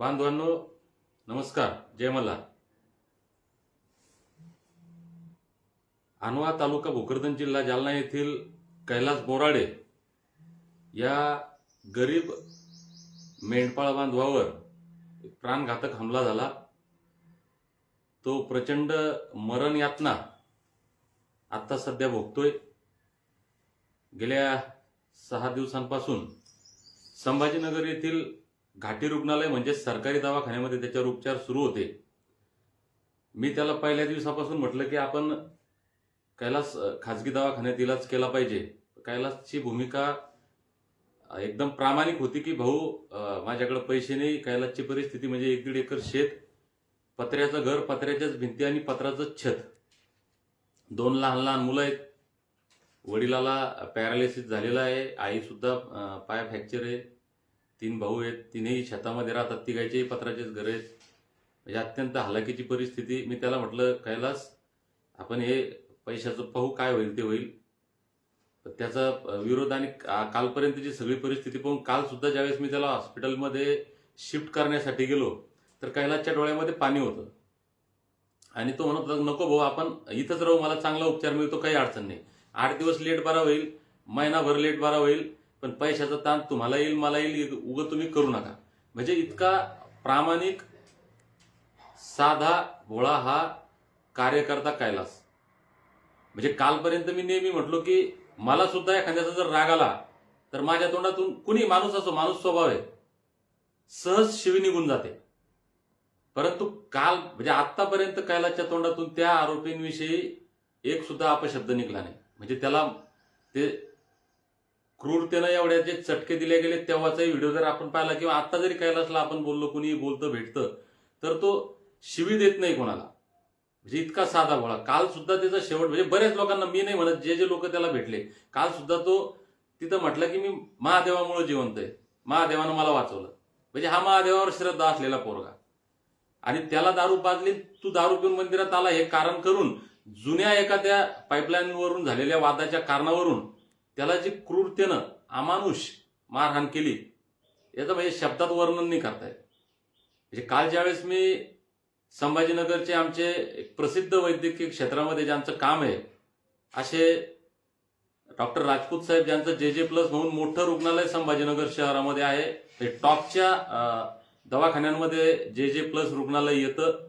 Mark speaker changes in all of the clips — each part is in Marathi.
Speaker 1: बांधवांनो नमस्कार. जय मल्हार. अनवा तालुका भोकरदन जिल्हा जालना येथील कैलास बोराडे या गरीब मेंढपाळ बांधवावर एक प्राणघातक हमला झाला. तो प्रचंड मरण यातना आत्ता सध्या भोगतोय. गेल्या सहा दिवसांपासून संभाजीनगर येथील घाटी रुग्णालय म्हणजे सरकारी दवाखान्यामध्ये त्याच्यावर उपचार सुरू होते. मी त्याला पहिल्या दिवसापासून म्हटलं की आपण कैलास खाजगी दवाखान्यात इलाज केला पाहिजे. कैलासची भूमिका एकदम प्रामाणिक होती की भाऊ माझ्याकडे पैसे नाही कैलासची परिस्थिती म्हणजे एक दीड एकर शेत पत्र्याचं घर पत्र्याच्याच भिंती आणि पत्राचं छत. दोन लहान लहान मुलं आहेत. वडिलाला पॅरालिसिस झालेला आहे. आईसुद्धा पाय फ्रॅक्चर आहे. तीन भाऊ आहेत तिनेही शेतामध्ये राहतात तिघायचेही पत्राचेच घर आहेत. म्हणजे अत्यंत हलाखीची परिस्थिती. मी त्याला म्हटलं कैलास आपण हे पैशाचं पाहू काय होईल ते होईल. त्याचा विरोध आणि का- कालपर्यंतची सगळी परिस्थिती पाहून काल सुद्धा ज्यावेळेस मी त्याला हॉस्पिटलमध्ये शिफ्ट करण्यासाठी गेलो तर कैलासच्या डोळ्यामध्ये पाणी होतं. आणि तो म्हणत होता नको भाऊ आपण इथंच राहू मला चांगला उपचार मिळतो काही अडचण नाही. आठ दिवस लेट बरा होईल महिनाभर लेट बरा होईल पण पैशाचा ताण तुम्हाला येईल मला येईल उगं तुम्ही करू नका. म्हणजे इतका प्रामाणिक साधा भोळा हा कार्यकर्ता कैलास. म्हणजे कालपर्यंत मी नेहमी म्हटलो की मला सुद्धा एखाद्याचा जर राग आला तर माझ्या तोंडातून कुणी माणूस असो माणूस स्वभाव आहे सहज शिवी निघून जाते. परंतु काल म्हणजे आतापर्यंत कैलासच्या तोंडातून त्या आरोपींविषयी एक सुद्धा अपशब्द निघला नाही. म्हणजे त्याला ते क्रूरतेनं एवढ्या जे चटके दिले गेले तेव्हाचाही व्हिडिओ जर आपण पाहिला किंवा आता जरी कैलासला आपण बोललो कुणी बोलतं भेटतं तर तो शिवी देत नाही कोणाला. म्हणजे इतका साधा भोळा काल सुद्धा त्याचा शेवट म्हणजे बऱ्याच लोकांना मी नाही म्हणत जे जे लोक त्याला भेटले काल सुद्धा तो तिथं म्हटलं की मी महादेवामुळे जिवंत आहे. महादेवानं मला वाचवलं. म्हणजे हा महादेवावर श्रद्धा असलेला पोरगा. आणि त्याला दारू पाजली तू दारू पिऊन मंदिरात आला हे कारण करून जुन्या एखाद्या त्या पाईपलाईनवरून झालेल्या वादाच्या कारणावरून त्याला जी क्रूरतेनं अमानुष मारहाण केली याचं म्हणजे शब्दात वर्णन नाही करता म्हणजे काल ज्यावेळेस मी संभाजीनगरचे आमचे एक प्रसिद्ध वैद्यकीय क्षेत्रामध्ये ज्यांचं काम आहे असे डॉक्टर राजपूत साहेब ज्यांचं जे जे प्लस म्हणून मोठं रुग्णालय संभाजीनगर शहरामध्ये आहे ते टॉपच्या दवाखान्यांमध्ये जे जे प्लस रुग्णालय येतं.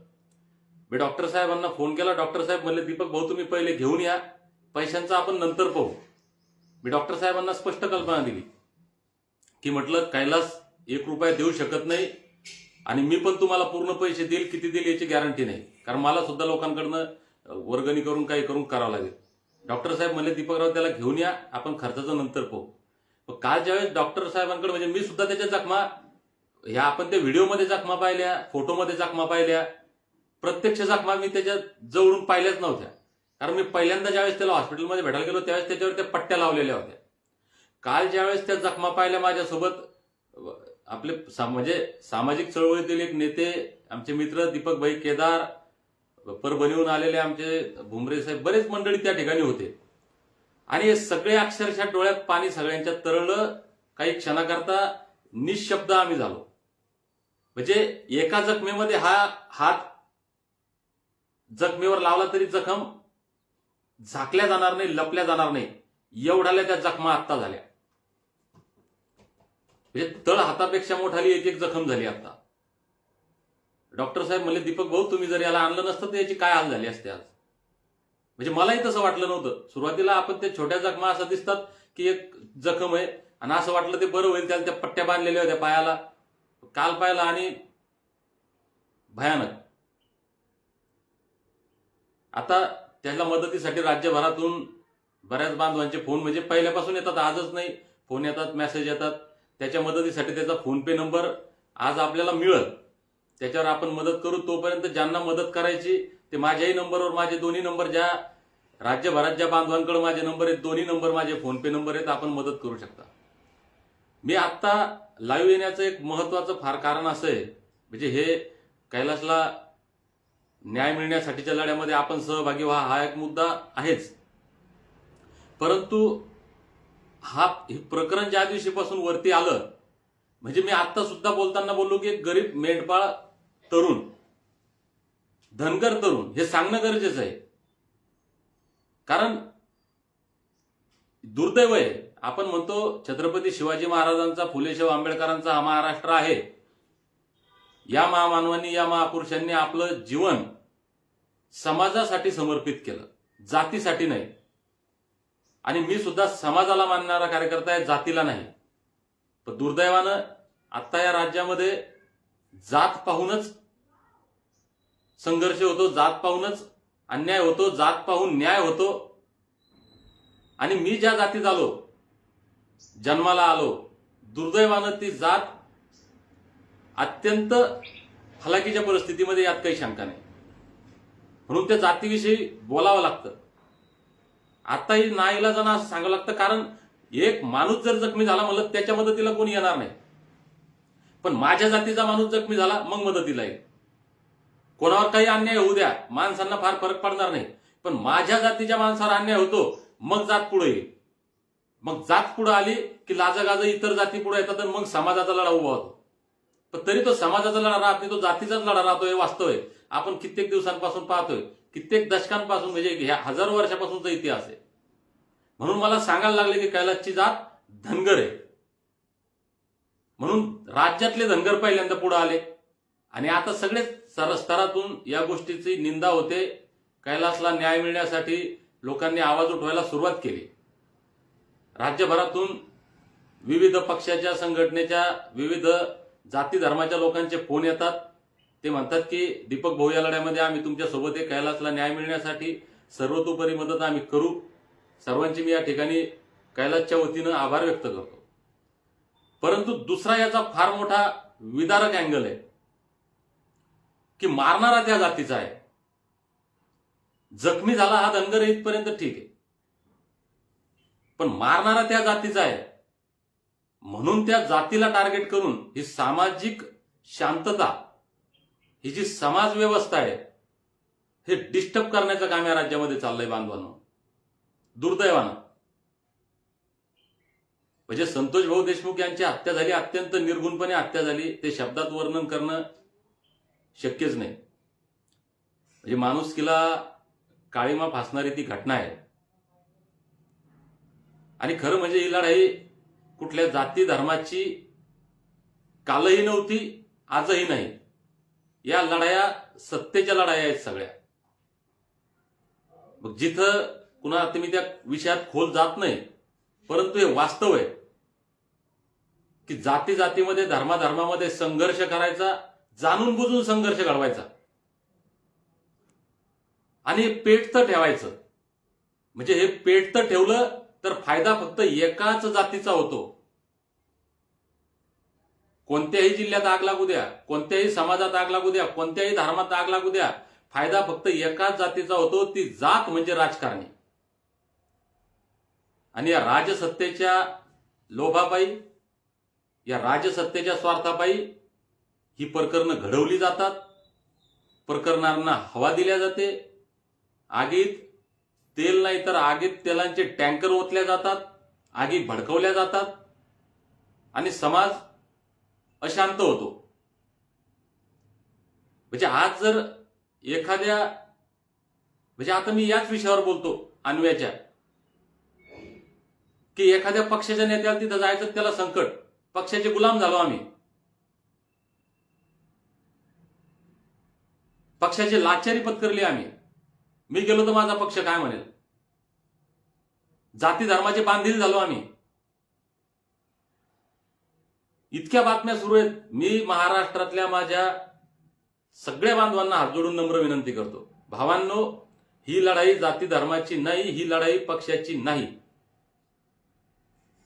Speaker 1: मी डॉक्टर साहेबांना फोन केला. डॉक्टर साहेब म्हणले दीपक भाऊ तुम्ही पहिले घेऊन या. पैशांचं आपण नंतर पाहू. मी डॉक्टर साहेबांना स्पष्ट कल्पना दिली की म्हटलं कैलास एक रुपया देऊ शकत नाही आणि मी पण तुम्हाला पूर्ण पैसे देईल किती देईल याची गॅरंटी नाही. कारण मला सुद्धा लोकांकडनं वर्गणी करून काही करून करावं लागेल. डॉक्टर साहेब म्हणले दीपकराव त्याला घेऊन या आपण खर्चाचं नंतर पाहू. मग काल ज्यावेळेस डॉक्टर साहेबांकडे म्हणजे मी सुद्धा त्याच्या जखमा ह्या आपण त्या व्हिडिओमध्ये जखमा पाहिल्या फोटोमध्ये जखमा पाहिल्या प्रत्यक्ष जखमा मी त्याच्या जवळून पाहिल्याच नव्हत्या. कारण मी पहिल्यांदा ज्यावेळेस त्याला हॉस्पिटलमध्ये भेटायला गेलो त्यावेळेस त्याच्यावर त्या पट्ट्या लावलेल्या होत्या. काल ज्यावेळेस त्या जखमा पाहिल्या माझ्यासोबत आपले म्हणजे सामाजिक चळवळीतील एक नेते आमचे मित्र दीपक भाई केदार परभणीहून आलेले आमचे भुमरे साहेब बरेच मंडळी त्या ठिकाणी होते. आणि हे सगळे अक्षरशः डोळ्यात पाणी सगळ्यांच्या तरळलं काही क्षणाकरता निशब्द आम्ही झालो. म्हणजे एका जखमेमध्ये हा हात जखमेवर लावला तरी जखम झाकल्या जाणार नाही लपल्या जाणार नाही. एवढ्याला त्या जखमा आत्ता झाल्या. म्हणजे तळ हातापेक्षा मोठाली एक एक जखम झाली आता डॉक्टर साहेब म्हणले दीपक भाऊ तुम्ही जर याला आणलं नसतं तर याची काय हाल झाली असते आज? म्हणजे मलाही तसं वाटलं नव्हतं. सुरुवातीला आपण त्या छोट्या जखमा असं दिसतात की एक जखम आहे आणि असं वाटलं ते बरं होईल त्याला त्या पट्ट्या बांधलेल्या होत्या पायाला काल पायाला आणि भयानक. आता त्याला मदतीसाठी राज्यभरातून बऱ्याच बांधवांचे फोन म्हणजे पहिल्यापासून येतात आजच नाही. फोन येतात मेसेज येतात. त्याच्या मदतीसाठी त्याचा फोनपे नंबर आज आपल्याला मिळत त्याच्यावर आपण मदत करू तोपर्यंत ज्यांना मदत करायची ते माझ्याही नंबरवर माझे दोन्ही नंबर ज्या राज्यभरात ज्या बांधवांकडे माझे नंबर आहेत दोन्ही नंबर माझे फोनपे नंबर आहेत आपण मदत करू शकता. मी आत्ता लाईव्ह येण्याचं एक महत्वाचं फार कारण असं आहे. म्हणजे हे कैलासला न्याय मिळण्यासाठीच्या लढ्यामध्ये आपण सहभागी व्हा हा एक मुद्दा आहेच. परंतु हा हे प्रकरण ज्या दिवशीपासून वरती आलं म्हणजे मी आता सुद्धा बोलताना बोललो की एक गरीब मेंढपाळ तरुण धनगर तरुण हे सांगणं गरजेचं आहे. कारण दुर्दैव आहे आपण म्हणतो छत्रपती शिवाजी महाराजांचा फुलेशाह आंबेडकरांचा हा महाराष्ट्र आहे. या महामानवांनी या महापुरुषांनी आपलं जीवन समाजासाठी समर्पित केलं जातीसाठी नाही. आणि मी सुद्धा समाजाला मानणारा कार्यकर्ता आहे जातीला नाही. पण दुर्दैवानं आत्ता या राज्यामध्ये जात पाहूनच संघर्ष होतो जात पाहूनच अन्याय होतो जात पाहून न्याय होतो. आणि मी ज्या जातीत आलो जन्माला आलो दुर्दैवानं ती जात अत्यंत हलाखीच्या परिस्थितीमध्ये यात काही शंका नाही. म्हणून त्या जातीविषयी बोलावं लागतं. आताही नाईलाजानं असं सांगावं लागतं कारण एक माणूस जर जखमी झाला म्हणलं त्याच्या मदतीला कोणी येणार नाही. पण माझ्या जातीचा माणूस जखमी झाला मग मदतीला येईल. कोणावर काही अन्याय होऊ द्या माणसांना फार फरक पडणार नाही. पण माझ्या जातीच्या माणसावर अन्याय होतो मग जात पुढे येईल. मग जात पुढे आली की लाजागाजा इतर जाती पुढे येतात तर मग समाजाचा लढा उभा होतो. पण तरी तो समाजाचा लढा राहत नाही तो जातीचाच लढा राहतो हे वास्तव आहे. आपण कित्येक दिवसांपासून पाहतोय कित्येक दशकांपासून म्हणजे ह्या हजारो वर्षापासूनचा इतिहास आहे. म्हणून मला सांगायला लागले की कैलासची जात धनगर आहे. म्हणून राज्यातले धनगर पहिल्यांदा पुढे आले. आणि आता सगळे सर स्तरातून या गोष्टीची निंदा होते. कैलासला न्याय मिळण्यासाठी लोकांनी आवाज उठवायला सुरुवात केली. राज्यभरातून विविध पक्षाच्या संघटनेच्या विविध जाती धर्माच्या लोकांचे फोन येतात. ते म्हणतात की दीपक भाऊ या लढ्यामध्ये आम्ही तुमच्यासोबत एक आहे कैलासला न्याय मिळण्यासाठी सर्वतोपरी मदत आम्ही करू. सर्वांची मी या ठिकाणी कैलासच्या वतीनं आभार व्यक्त करतो. परंतु दुसरा याचा फार मोठा विदारक अँगल आहे की मारणारा त्या जातीचा आहे. जखमी झाला हा धनगर आहे इथपर्यंत ठीक आहे. पण मारणारा त्या जातीचा आहे. म्हणून त्या जातीला टार्गेट करून ही सामाजिक शांतता ही जी समाज व्यवस्था आहे हे डिस्टर्ब करण्याचं काम या राज्यामध्ये चाललंय बांधवांनो. दुर्दैवानं. म्हणजे संतोष भाऊ देशमुख यांची हत्या झाली अत्यंत निर्गुणपणे हत्या झाली ते शब्दात वर्णन करणं शक्यच नाही. म्हणजे माणुसकीला काळीमा फासणारी ती घटना आहे. आणि खरं म्हणजे ही लढाई कुठल्या जाती धर्माची कालही नव्हती आजही नाही. या लढाया सत्तेच्या लढाया आहेत सगळ्या. मग जिथं कुणा तुम्ही त्या विषयात खोल जात नाही परंतु हे वास्तव आहे की जाती जातीमध्ये धर्माधर्मामध्ये संघर्ष करायचा जाणून बुजून संघर्ष घडवायचा. आणि पेटतं ठेवायचं. म्हणजे हे पेटतं ठेवलं तर फायदा फक्त एकाच जातीचा होतो. कोणत्याही जिल्ह्यात आग लागू द्या कोणत्याही समाजात आग लागू द्या कोणत्याही धर्मात आग लागू द्या फायदा फक्त एकाच जातीचा होतो ती जात म्हणजे राजकारणी. आणि या राजसत्तेच्या लोभापायी या राजसत्तेच्या स्वार्थापायी ही प्रकरणं घडवली जातात. प्रकरणांना हवा दिल्या जाते. आगीत तेल नाही तर आगीत तेलांचे टँकर ओतल्या जातात आगी भडकवल्या जातात आणि समाज अशांत होतो. म्हणजे आज जर एखाद्या म्हणजे आता मी याच विषयावर बोलतो अन्व्याच्या की एखाद्या पक्षाच्या नेत्याला तिथं जायचं त्याला संकट. पक्षाचे गुलाम झालो आम्ही. पक्षाची लाचारी पत्करली आम्ही. मी गेलो तर माझा पक्ष काय म्हणेल? जाती धर्माचे बांधील झालो आम्ही. इतक्या बातम्या सुरू आहेत. मी महाराष्ट्रातल्या माझ्या सगळ्या बांधवांना हात जोडून नम्र विनंती करतो. भावांनो ही लढाई जाती धर्माची नाही ही लढाई पक्षाची नाही.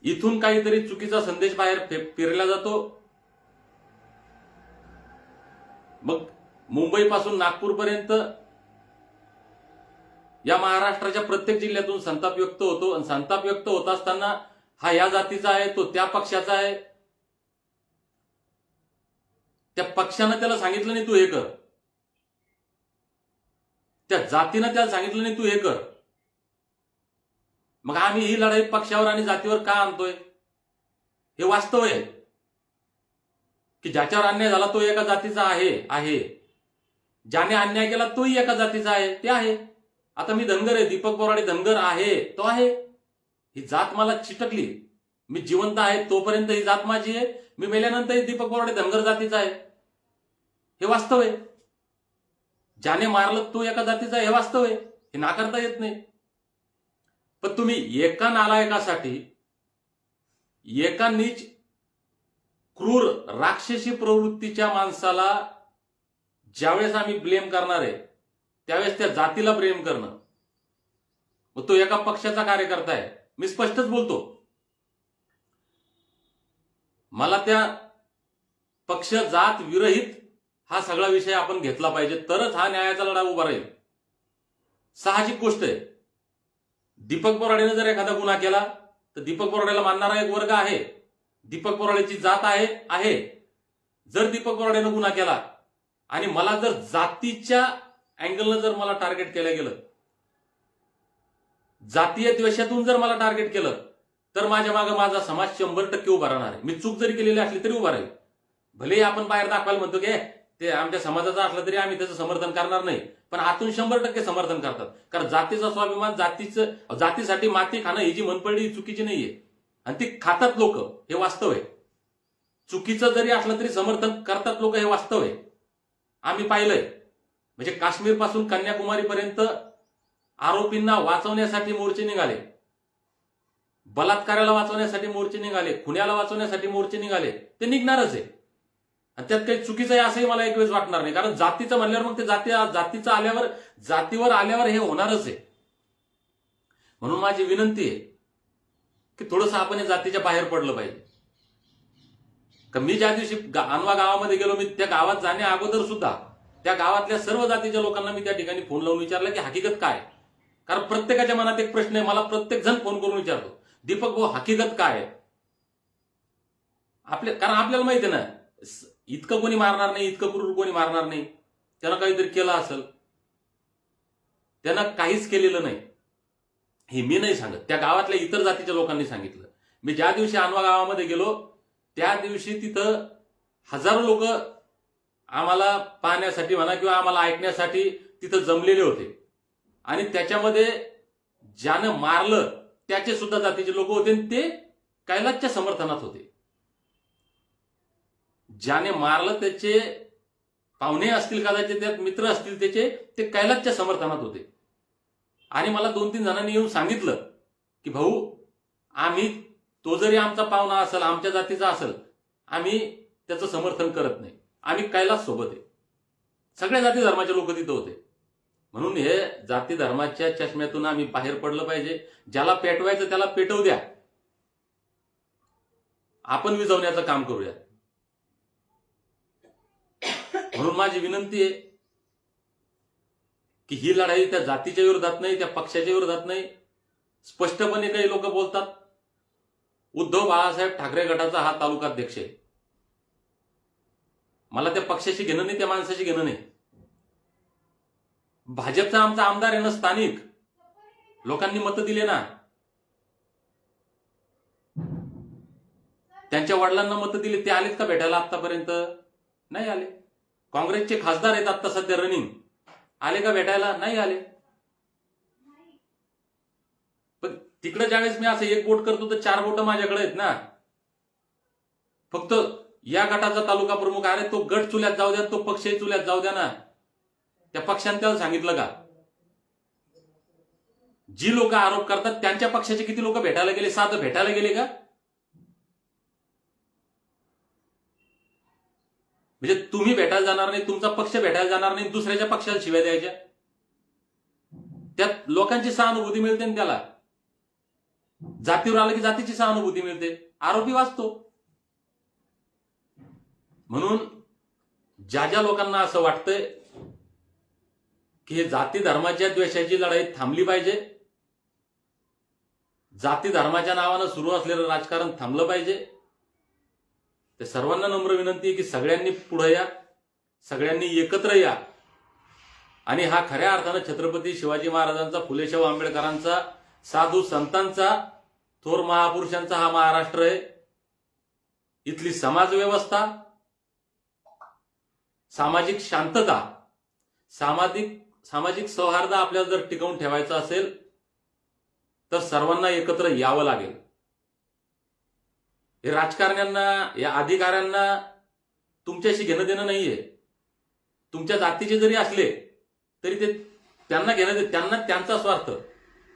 Speaker 1: इथून काहीतरी चुकीचा संदेश बाहेर फिरला जातो. मग मुंबईपासून नागपूरपर्यंत या महाराष्ट्राच्या प्रत्येक जिल्ह्यातून संताप व्यक्त होतो. आणि संताप व्यक्त होत असताना हा या जातीचा आहे तो त्या पक्षाचा आहे. त्या पक्षानं त्याला सांगितलं नाही तू हे कर. त्या जातीनं त्याला सांगितलं नाही तू हे कर. मग आम्ही ही लढाई पक्षावर आणि जातीवर का आणतोय? हे वास्तव आहे. की ज्याच्यावर अन्याय झाला तो एका जातीचा आहे आहे. ज्याने अन्याय केला तोही एका जातीचा आहे ते आहे. आता मी धनगर आहे दीपक बोराडे धनगर आहे तो आहे. ही जात मला चिटकली. मी जिवंत आहे तोपर्यंत ही जात माझी आहे. मी मेल्यानंतरही दीपक बोराडे धनगर जातीचा आहे. हे वास्तव आहे. ज्याने मारलं तो एका जातीचा आहे. हे वास्तव आहे. हे नाकारता येत नाही. पण तुम्ही एका नालायकासाठी एका नीच क्रूर राक्षसी प्रवृत्तीच्या माणसाला ज्यावेळेस आम्ही ब्लेम करणार आहे त्यावेळेस त्या जातीला प्रेम करणं. मग तो एका पक्षाचा कार्यकर्ता आहे. मी स्पष्टच बोलतो. मला त्या पक्ष जात विरहित हा सगळा विषय आपण घेतला पाहिजे. तरच हा न्यायाचा लढा उभा राहील. साहजिक गोष्ट आहे. दीपक बोराडेने जर एखादा गुन्हा केला तर दीपक बोराडेला मानणारा एक वर्ग आहे. दीपक बोराडेची जात आहे आहे. जर दीपक बोराडेनं गुन्हा केला आणि मला जर जातीच्या अँगलनं जर मला टार्गेट केलं गेलं जातीय द्वेषातून जर मला टार्गेट केलं तर माझ्या मागे माझा समाज शंभर टक्के उभा राहणार आहे. मी चूक जरी केलेली असली तरी उभा राहील. भलेही आपण बाहेर दाखवायला म्हणतो की ते आमच्या समाजाचं असलं तरी आम्ही त्याचं समर्थन करणार नाही. पण आतून शंभर टक्के समर्थन करतात. कारण जातीचा स्वाभिमान जातीचं जातीसाठी माती खाणं ही जी मनपडली चुकीची नाहीये. आणि ती खातात लोक हे वास्तव आहे. चुकीचं जरी असलं तरी समर्थन करतात लोक हे वास्तव आहे. आम्ही पाहिलंय. म्हणजे काश्मीरपासून कन्याकुमारीपर्यंत आरोपींना वाचवण्यासाठी मोर्चे निघाले. बलात्काराला वाचवण्यासाठी मोर्चे निघाले. खुन्याला वाचवण्यासाठी मोर्चे निघाले. ते निघणारच आहे. आणि त्यात काही चुकीचं आहे असंही मला एक वेळेस वाटणार नाही. कारण जातीचं म्हणल्यावर मग ते जाती जातीचं आल्यावर जातीवर आल्यावर हे होणारच आहे. म्हणून माझी विनंती आहे की थोडंसं आपण या जातीच्या बाहेर पडलं पाहिजे. का मी ज्या दिवशी गा- अनवा गावामध्ये गेलो मी त्या गावात जाण्या अगोदर सुद्धा त्या गावातल्या सर्व जातीच्या लोकांना मी त्या ठिकाणी फोन लावून विचारलं की हकीकत काय? कारण प्रत्येकाच्या मनात एक प्रश्न आहे. मला प्रत्येक जण फोन करून विचारतो. दीपक भाऊ हकीकत काय? आहे आपल्या कारण आपल्याला माहिती ना इतकं कोणी मारणार नाही इतकं क्रूर कोणी मारणार नाही. त्यानं काहीतरी केलं असेल. त्यानं काहीच केलेलं नाही. हे मी नाही सांगत. त्या गावातल्या इतर जातीच्या लोकांनी सांगितलं. मी ज्या दिवशी अनवा गावामध्ये गेलो त्या दिवशी तिथं हजारो लोक आम्हाला पाहण्यासाठी म्हणा किंवा आम्हाला ऐकण्यासाठी तिथं जमलेले होते. आणि त्याच्यामध्ये ज्यानं मारलं त्याचे सुद्धा जातीचे लोक होते आणि ते कैलासच्या समर्थनात होते. ज्याने मारलं त्याचे पाहुणे असतील कदाचित त्यात मित्र असतील त्याचे ते कैलासच्या समर्थनात होते. आणि मला दोन तीन जणांनी येऊन सांगितलं की भाऊ आम्ही तो जरी आमचा पाहुणा असेल आमच्या जातीचा असेल आम्ही त्याचं समर्थन करत नाही. आम्ही कैलास सोबत आहे. सगळ्या जाती धर्माचे लोक तिथं होते. म्हणून हे जाती धर्माच्या चष्म्यातून आम्ही बाहेर पडलं पाहिजे. ज्याला पेटवायचं त्याला पेटवू द्या. आपण विजवण्याचं काम करूया. म्हणून माझी विनंती आहे की ही लढाई त्या जातीच्या विरोधात नाही त्या पक्षाच्या विरोधात नाही. स्पष्टपणे काही लोक बोलतात. उद्धव बाळासाहेब ठाकरे गटाचा हा तालुकाध्यक्ष आहे. मला त्या पक्षाशी घेणं नाही त्या माणसाशी घेणं नाही. भाजपचा आमचा आमदार आहे ना स्थानिक. लोकांनी मतं दिले ना. त्यांच्या वडिलांना मतं दिली ते आलेत का भेटायला आतापर्यंत नाही आले. काँग्रेसचे खासदार आहेत आता सध्या रनिंग आले का भेटायला? नाही आले. पण तिकडे ज्यावेळेस मी असं एक बोट करतो तर चार बोट माझ्याकडे आहेत ना. फक्त या गटाचा तालुका प्रमुख अरे तो गट चुल्यात जाऊ द्या तो पक्षही चुल्यात जाऊ द्या ना. त्या पक्षाने त्याला सांगितलं का? जी लोक आरोप करतात त्यांच्या पक्षाचे किती लोक भेटायला गेले साधं भेटायला गेले का? म्हणजे तुम्ही भेटायला जाणार नाही तुमचा पक्ष भेटायला जाणार नाही दुसऱ्याच्या पक्षाला शिव्या द्यायच्या. त्यात लोकांची सहानुभूती मिळते ना त्याला. जातीवर आलं की जातीची सहानुभूती मिळते. आरोपी वाचतो. म्हणून ज्या ज्या लोकांना असं वाटतंय की हे जाती धर्माच्या द्वेषाची लढाई थांबली पाहिजे जाती धर्माच्या नावानं सुरू असलेलं राजकारण थांबलं पाहिजे ते सर्वांना नम्र विनंती आहे की सगळ्यांनी पुढे या सगळ्यांनी एकत्र या. आणि हा खऱ्या अर्थानं छत्रपती शिवाजी महाराजांचा फुलेशाहू आंबेडकरांचा साधू संतांचा थोर महापुरुषांचा हा महाराष्ट्र आहे. इथली समाजव्यवस्था सामाजिक शांतता सामाजिक सामाजिक सौहार्द आपल्याला जर टिकवून ठेवायचं असेल तर सर्वांना एकत्र यावं लागेल. हे राजकारण्यांना या अधिकाऱ्यांना तुमच्याशी घेणं देणं नाहीये. तुमच्या जातीचे जरी असले तरी ते त्यांना घेणं दे त्यांना त्यांचा स्वार्थ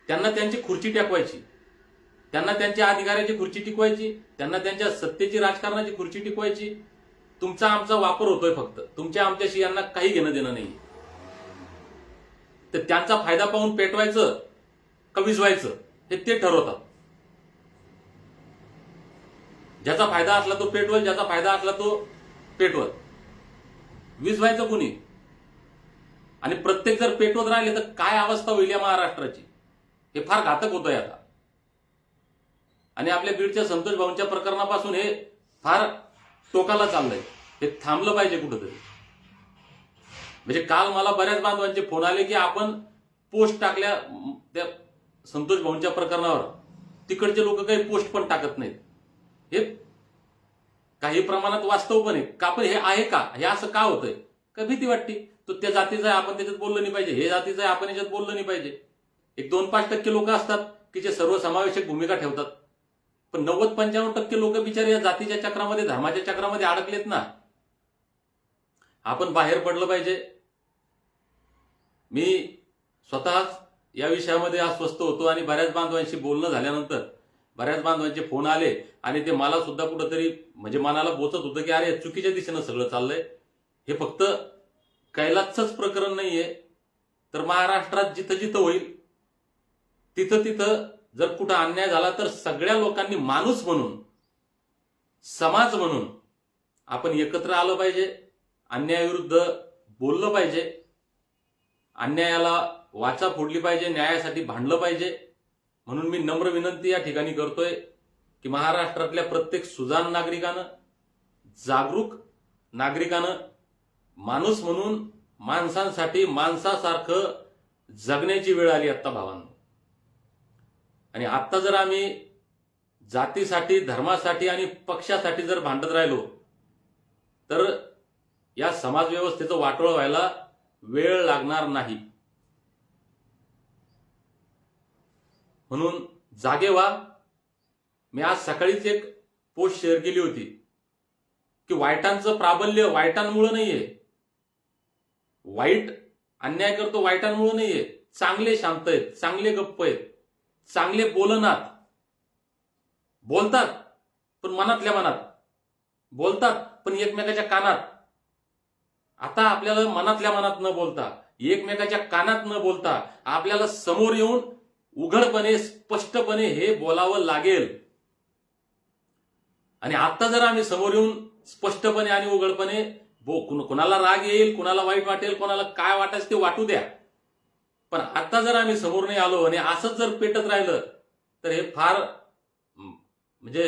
Speaker 1: त्यांना त्यांची खुर्ची टेकवायची त्यांना त्यांच्या अधिकाऱ्याची खुर्ची टिकवायची त्यांना त्यांच्या सत्तेची राजकारणाची खुर्ची टिकवायची तुमचा आमचा वापर होतोय फक्त. तुमच्या आमच्याशी यांना काही घेणं देणं नाही तर त्यांचा फायदा पाहून पेटवायचं का विजवायचं हे ते ठरवतात. ज्याचा फायदा असला तो पेटवल ज्याचा फायदा असला तो पेटवल. विजवायचं कुणी? आणि प्रत्येक जर पेटवत राहिले तर काय अवस्था होईल या महाराष्ट्राची? हे फार घातक होतंय आता. आणि आपल्या बीडच्या संतोष भाऊंच्या प्रकरणापासून हे फार टोकाला चाललंय. हे थांबलं पाहिजे कुठंतरी. म्हणजे काल मला बऱ्याच बांधवांचे फोन आले की आपण पोस्ट टाकल्या त्या संतोष भाऊंच्या प्रकरणावर. तिकडचे लोक काही पोस्ट पण टाकत नाहीत. हे काही प्रमाणात वास्तव पण आहे. का पण हे आहे का? हे असं का होतंय? का भीती वाटते? तो त्या जातीचं आहे आपण त्याच्यात बोललं नाही पाहिजे. हे जातीचं आहे आपण याच्यात बोललं नाही पाहिजे. एक दोन पाच टक्के लोक असतात की जे सर्वसमावेशक भूमिका ठेवतात. पण नव्वद पंच्याण्णव टक्के लोक बिचारे या जातीच्या चक्रामध्ये धर्माच्या चक्रामध्ये अडकलेत ना. आपण बाहेर पडलं पाहिजे. मी स्वतःच या विषयामध्ये अस्वस्थ होतो आणि बऱ्याच बांधवांशी बोलणं झाल्यानंतर बऱ्याच बांधवांचे फोन आले आणि ते मला सुद्धा कुठंतरी म्हणजे मनाला बोचत होतं की अरे चुकीच्या दिशेनं सगळं चाललंय. हे फक्त कैलाचच प्रकरण नाहीये. तर महाराष्ट्रात जिथं जिथं होईल तिथं तिथं जर कुठं अन्याय झाला तर सगळ्या लोकांनी माणूस म्हणून समाज म्हणून आपण एकत्र आलं पाहिजे अन्यायाविरुद्ध बोललं पाहिजे अन्यायाला वाचा फोडली पाहिजे न्यायासाठी भांडलं पाहिजे. म्हणून मी नम्र विनंती या ठिकाणी करतोय की महाराष्ट्रातल्या प्रत्येक सुजाण नागरिकानं जागरूक नागरिकानं माणूस म्हणून माणसांसाठी माणसासारखं जगण्याची वेळ आली आत्ता भावांना. आणि आत्ता जर आम्ही जातीसाठी धर्मासाठी आणि पक्षासाठी जर भांडत राहिलो तर या समाजव्यवस्थेचं वाटोळ व्हायला वेळ लागणार नाही. म्हणून जागे व्हा. मी आज सकाळीच एक पोस्ट शेअर केली होती की वाईटांचं प्राबल्य वाईटांमुळं नाहीये. वाईट अन्याय करतो वाईटांमुळं नाहीये. चांगले शांत आहेत चांगले गप्प आहेत. चांगले बोलनात. बोलतात पण मनातल्या मनात. बोलतात पण एकमेकाच्या कानात. आता आपल्याला मनातल्या मनात न बोलता एकमेकाच्या कानात न बोलता आपल्याला समोर येऊन उघडपणे स्पष्टपणे हे बोलावं लागेल. आणि आता जर आम्ही समोर येऊन स्पष्टपणे आणि उघडपणे बो कुणाला राग येईल कुणाला वाईट वाटेल कोणाला काय वाटायचं ते वाटू द्या. पण आता जर आम्ही समोर नाही आलो आणि असंच जर पेटत राहिलं तर हे फार म्हणजे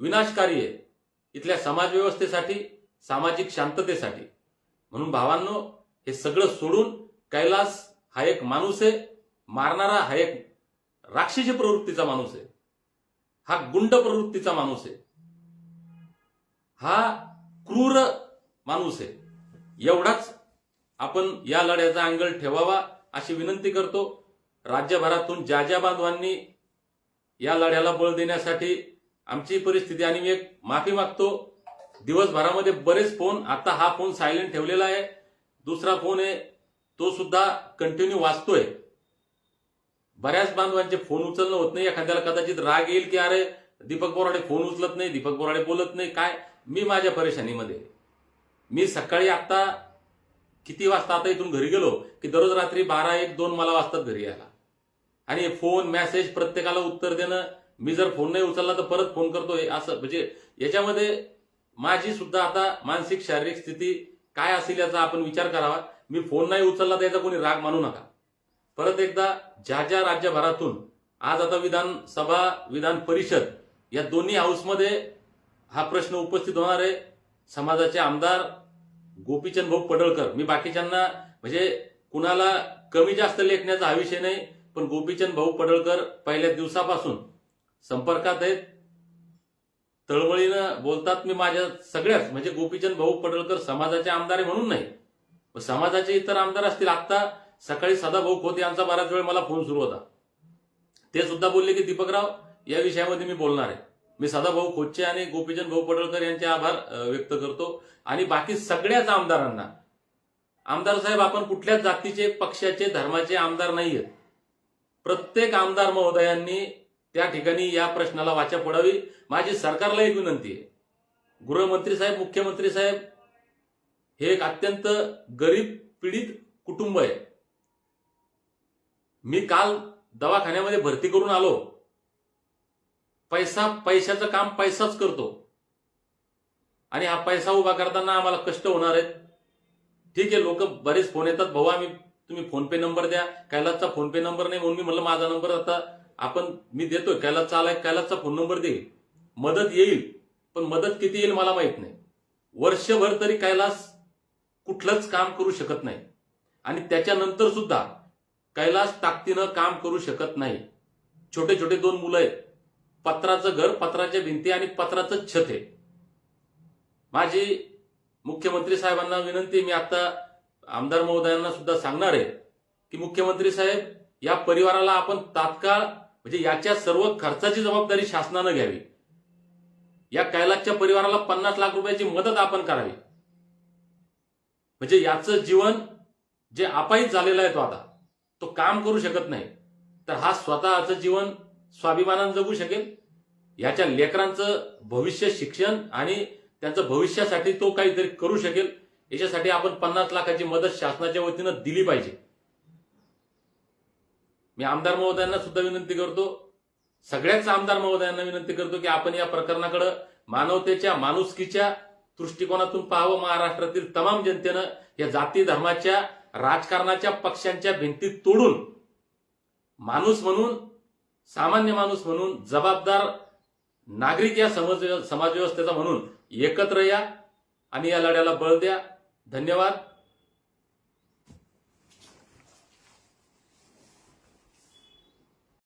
Speaker 1: विनाशकारी आहे. इथल्या समाज व्यवस्थेसाठी सामाजिक शांततेसाठी. म्हणून भावांनो हे सगळं सोडून कैलास हा एक माणूस आहे मारणारा हा एक राक्षसी प्रवृत्तीचा माणूस आहे. हा गुंड प्रवृत्तीचा माणूस आहे. हा क्रूर माणूस आहे. एवढाच आपण या लढ्याचा अँगल ठेवावा. अशी विनंती करतो राज्यभरातून ज्या ज्या बांधवांनी या लढ्याला बळ देण्यासाठी आमची परिस्थिती आणि मी एक माफी मागतो दिवसभरामध्ये बरेच फोन आता हा फोन सायलेंट ठेवलेला आहे. दुसरा फोन आहे तो सुद्धा कंटिन्यू वाचतोय. बऱ्याच बांधवांचे फोन उचलणं होत नाही एखाद्याला कदाचित राग येईल की अरे दीपक बोराडे फोन उचलत नाही दीपक बोराडे बोलत नाही काय? मी माझ्या परेशानीमध्ये मी सकाळी आता किती वाजता आता इथून घरी गेलो की दररोज रात्री बारा एक दोन मला वाजतात घरी यायला. आणि फोन मेसेज प्रत्येकाला उत्तर देणं मी जर फोन नाही उचलला तर परत फोन करतो असं. म्हणजे याच्यामध्ये माझी सुद्धा आता मानसिक शारीरिक स्थिती काय असेल याचा आपण विचार करावा. मी फोन नाही उचलला तर याचा कोणी राग मानू नका. परत एकदा ज्या ज्या राज्यभरातून आज आता विधानसभा विधान परिषद या दोन्ही हाऊसमध्ये हा प्रश्न उपस्थित होणार आहे. समाजाचे आमदार गोपीचंद भाऊ पडळकर. मी बाकीच्यांना म्हणजे कुणाला कमी जास्त लेखण्याचा हा विषय नाही पण गोपीचंद भाऊ पडळकर पहिल्या दिवसापासून संपर्कात आहेत. तळमळीनं बोलतात मी माझ्या सगळ्याच म्हणजे गोपीचंद भाऊ पडळकर समाजाचे आमदार आहे म्हणून नाही. समाजाचे इतर आमदार असतील आता सकाळी सदाभाऊ खोत यांचा बराच वेळ मला फोन सुरू होता. ते सुद्धा बोलले की दीपकराव या विषयामध्ये मी बोलणार आहे. मी सदाभाऊ खोचे आणि गोपीचंद भाऊ पडळकर यांचे आभार व्यक्त करतो. आणि बाकी सगळ्याच आमदारांना आमदार साहेब आपण कुठल्याच जातीचे पक्षाचे धर्माचे आमदार नाही आहेत प्रत्येक आमदार महोदयांनी त्या ठिकाणी या प्रश्नाला वाचा पडावी माझी सरकारला एक विनंती आहे. गृहमंत्री साहेब मुख्यमंत्री साहेब हे एक अत्यंत गरीब पीडित कुटुंब आहे. मी काल दवाखान्यामध्ये भरती करून आलो. पैसा पैशाचं काम पैसाच करतो. आणि हा पैसा उभा करताना आम्हाला कष्ट होणार आहेत. ठीक आहे लोक बरेच फोन येतात भाऊ आम्ही तुम्ही फोन पे नंबर द्या. कैलासचा फोन पे नंबर नाही म्हणून मी म्हणलं माझा नंबर आता आपण मी देतोय. कैलासचा आलाय कैलासचा फोन नंबर देईल मदत येईल पण मदत किती येईल मला माहीत नाही. वर्षभर तरी कैलास कुठलंच काम करू शकत नाही. आणि त्याच्यानंतर सुद्धा कैलास ताकदीनं काम करू शकत नाही. छोटे छोटे दोन मुलं आहेत. पत्राचं घर पत्राच्या भिंती आणि पत्राचं छत आहे. माझी मुख्यमंत्री साहेबांना विनंती मी आता आमदार महोदयांना सुद्धा सांगणार आहे की मुख्यमंत्री साहेब या परिवाराला आपण तात्काळ म्हणजे याच्या सर्व खर्चाची जबाबदारी शासनानं घ्यावी. या कैलासच्या परिवाराला पन्नास लाख रुपयाची मदत आपण करावी. म्हणजे याचं जीवन जे अपायित झालेलं आहे तो आता तो काम करू शकत नाही. तर हा स्वतःचं जीवन स्वाभिमानानं जगू शकेल. याच्या लेकरांचं भविष्य शिक्षण आणि त्यांचं भविष्यासाठी तो काहीतरी करू शकेल. याच्यासाठी आपण पन्नास लाखाची मदत शासनाच्या वतीनं दिली पाहिजे. मी आमदार महोदयांना सुद्धा विनंती करतो सगळ्याच आमदार महोदयांना विनंती करतो की आपण या प्रकरणाकडे मानवतेच्या माणुसकीच्या दृष्टिकोनातून पाहावं. महाराष्ट्रातील तमाम जनतेनं या जाती धर्माच्या राजकारणाच्या पक्षांच्या भिंती तोडून माणूस म्हणून सामान्य माणूस म्हणून जबाबदार नागरिक या समाज समाजव्यवस्थेचा म्हणून एकत्र या आणि या लढ्याला बळ द्या. धन्यवाद.